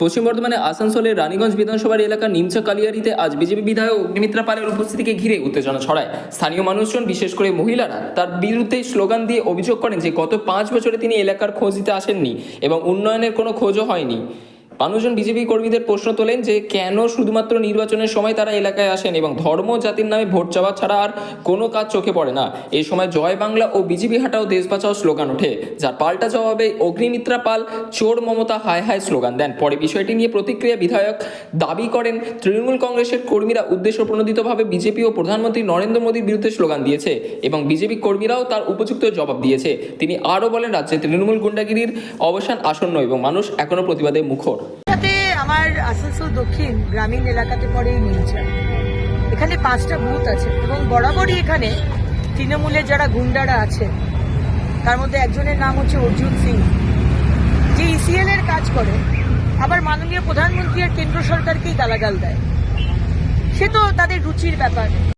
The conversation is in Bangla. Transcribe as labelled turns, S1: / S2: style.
S1: পশ্চিম বর্ধমানে আসানসোলের রানীগঞ্জ বিধানসভার এলাকা নিমচা কালিয়ারিতে আজ বিজেপি বিধায়ক অগ্নিমিত্রা পালের উপস্থিতিকে ঘিরে উত্তেজনা ছড়ায়। স্থানীয় মানুষজন, বিশেষ করে মহিলারা, তার বিরুদ্ধে স্লোগান দিয়ে অভিযোগ করেন যে গত পাঁচ বছরে তিনি এলাকার খোঁজ দিতে আসেননি এবং উন্নয়নের কোনো খোঁজও হয়নি। মানুষজন বিজেপি কর্মীদের প্রশ্ন তোলেন যে কেন শুধুমাত্র নির্বাচনের সময় তারা এলাকায় আসেন এবং ধর্ম জাতির নামে ভোট চাওয়া ছাড়া আর কোনো কাজ চোখে পড়ে না। এই সময় জয় বাংলা ও বিজেপি হাটাও দেশ বাঁচাও স্লোগান ওঠে, যার পাল্টা জবাবে অগ্নিমিত্রা পাল চোর মমতা হায় হায় স্লোগান দেন। পরে বিষয়টি নিয়ে প্রতিক্রিয়া বিধায়ক দাবি করেন, তৃণমূল কংগ্রেসের কর্মীরা উদ্দেশ্য প্রণোদিতভাবে বিজেপি ও প্রধানমন্ত্রী নরেন্দ্র মোদীর বিরুদ্ধে স্লোগান দিয়েছে এবং বিজেপি কর্মীরাও তার উপযুক্ত জবাব দিয়েছে। তিনি আরও বলেন, রাজ্যে তৃণমূল গুন্ডাগিরির অবসান আসন্ন এবং মানুষ এখনও প্রতিবাদে মুখর।
S2: আমার আসানসোল দক্ষিণ গ্রামীণ এলাকাতে পড়ে এই এখানে পাঁচটা বুথ আছে এবং বরাবরই এখানে তৃণমূলের যারা গুন্ডারা আছে তার মধ্যে একজনের নাম হচ্ছে অর্জুন সিং। যে ইসিএল এর কাজ করে, আবার মাননীয় প্রধানমন্ত্রী আর কেন্দ্র সরকারকেই গালাগাল দেয়। সে তো তাদের রুচির ব্যাপার।